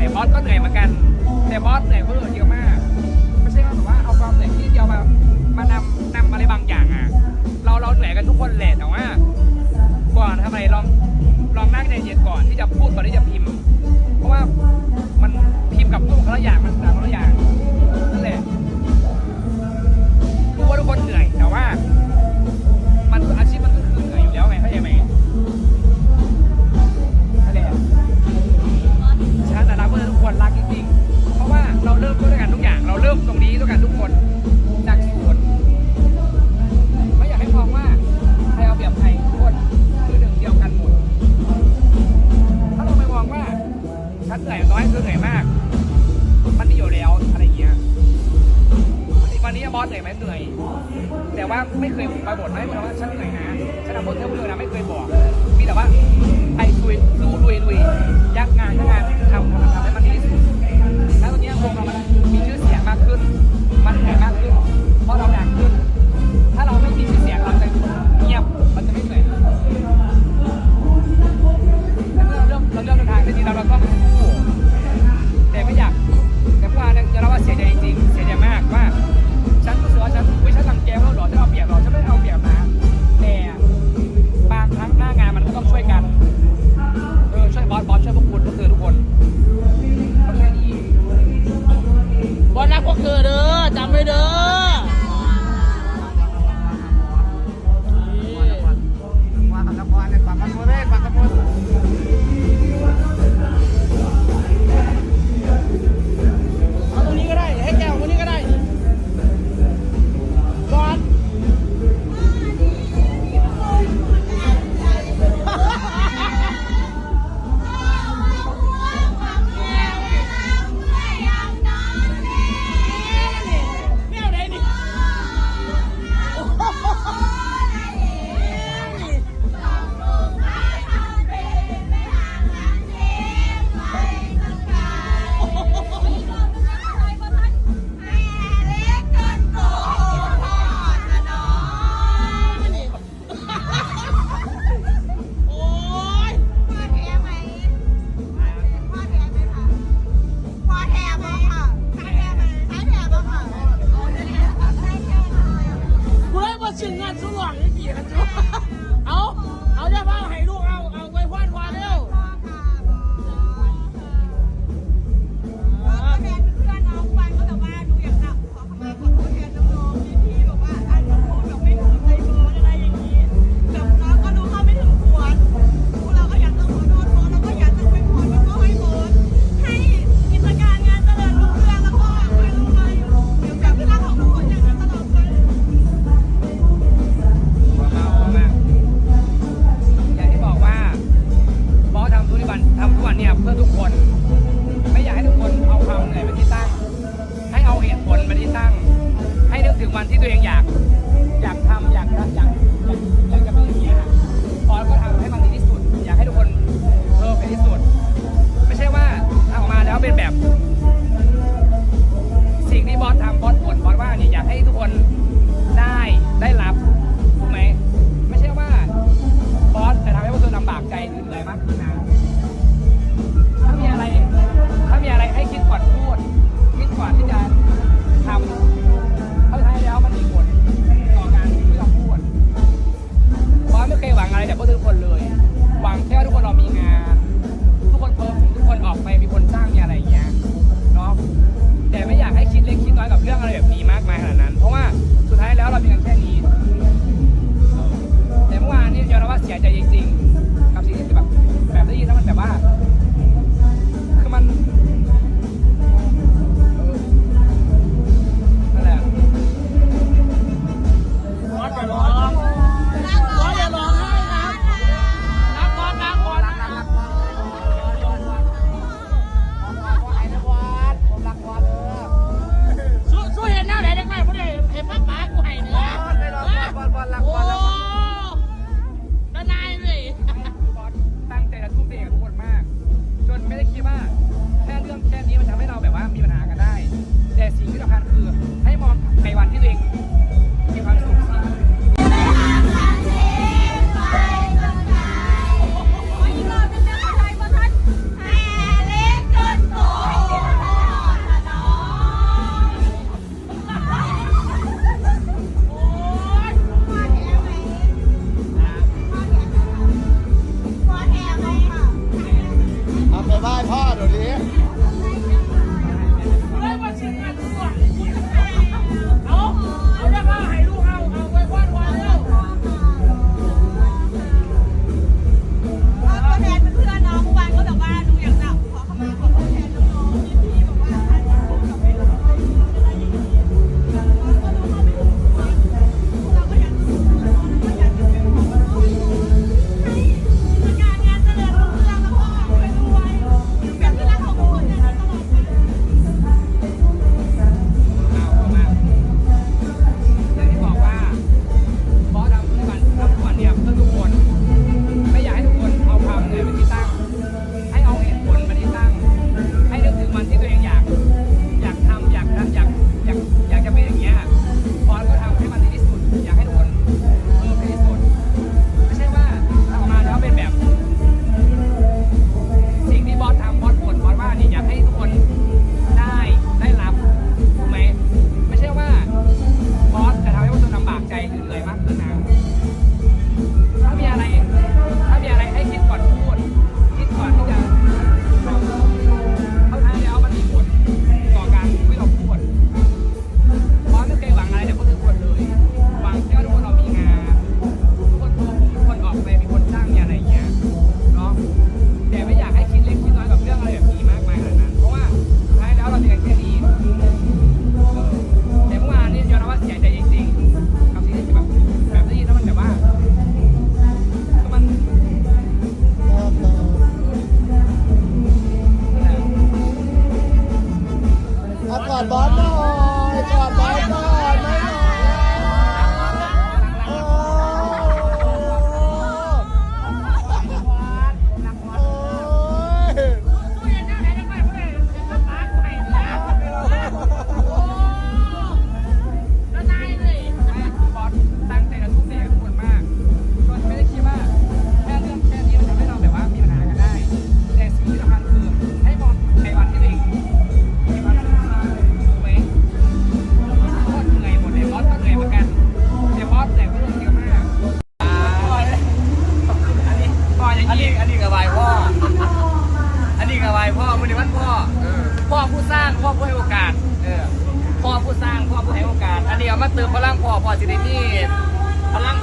แต่บอสก็เหนื่อยเหมือนกัน แต่บอสเหนื่อยเพื่อเยอะมาก ไม่ใช่ว่าแบบว่าเอาความเหนื่อยที่เดียวมามานำนำอะไรบางอย่างอะ เราเราเหนื่อยกันทุกคนแหละแต่ว่า ก่อนทำอะไรลองลองนั่งใจเย็นก่อนที่จะพูดก่อนที่จะพิมพ์ เพราะว่ามันพิมพ์กับรูปคนละอย่างมันต่างคนละอย่างนั่นแหละรู้ว่าทุกคนเหนื่อยแต่ว่า อสเหนื่อยไหมเหนื่อย แต่ว่าไม่เคยไปบ่นไม่เาะว่าฉันเหนื่อยนะฉันทำโพสเท่ร์เพื่อนะไม่เคยบอก มีแต่ว่าไปคุยสู้ลุยลุยยักงานยักงานทำทำทำให้มัน ไปไหว้พ่อเดี๋ยวนี้่อผู้สร้างพ่อผู้ให้โอกาสเออพ่อผู้สร้างพ่อผู้ให้โอกาส อันนี้เอามาเติมพลังพ่อพ่อสิได้มีพลัง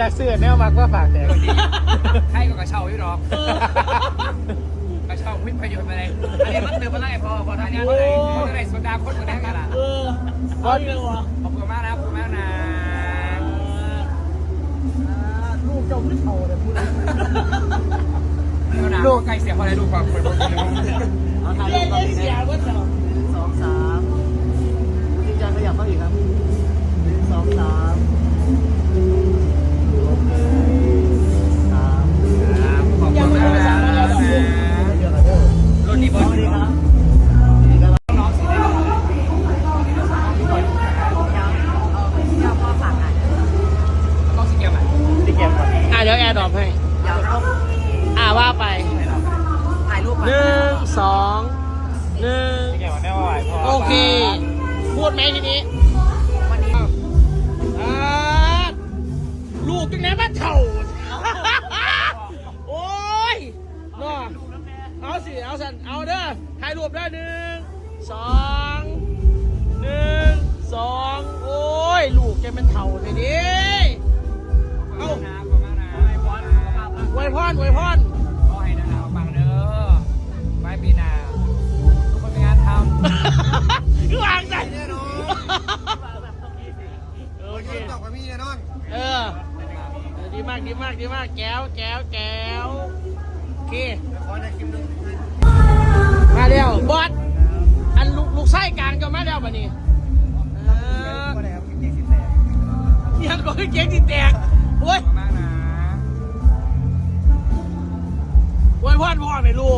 จากเสื้อแนวมักว่าฝากแต่คนดีให้ก็กระเช้าพี่รอกกระเช้าวิ่งประโยชน์ไปเลยอันนี้มันเติมมาไล่พอพอท่านนี้เท่าไร่พอเท่าไหร่สดาคนเหมือนกันละเออขอบคุณมากนะขอบคุณมากนะลูกเจ้าไม่เท่าเลยพูดลูกไก่เสียพอได้ลูกความคนเล่วเล่นเสียก็เท่าสองสามจานขยับเข้าอีกครับหนึ่งสองสาม โอเค พูดไหมทีนี้วันนี้อ่าลูกจังไหนมาเถ่า โอ้ยเนาะเอาสิ เอาสันเอาเด้อถ่ายรูปได้หนึ่งสองหนึ่งสองโอ้ย ลูกแกเป็นเถ่าทีนี้ เอ้านะประมาณนะไอ้บอลอวยพรอว วางใจแน่นอนโอเคตอบกับพี่แน่นอน เออ ดีมากดีมากดีมากแก้วแก้วแก้วโอเคขอในคลิปนึงมาแล้วบอสอันลูกลูกไส้กลางจะมาแล้วบัดนี้เออก็ได้ครับเก่งสิแตกยังก็เจ๊งที่แตกโอ้ยมากนะโอ้ยพ่อพ่อไม่รู้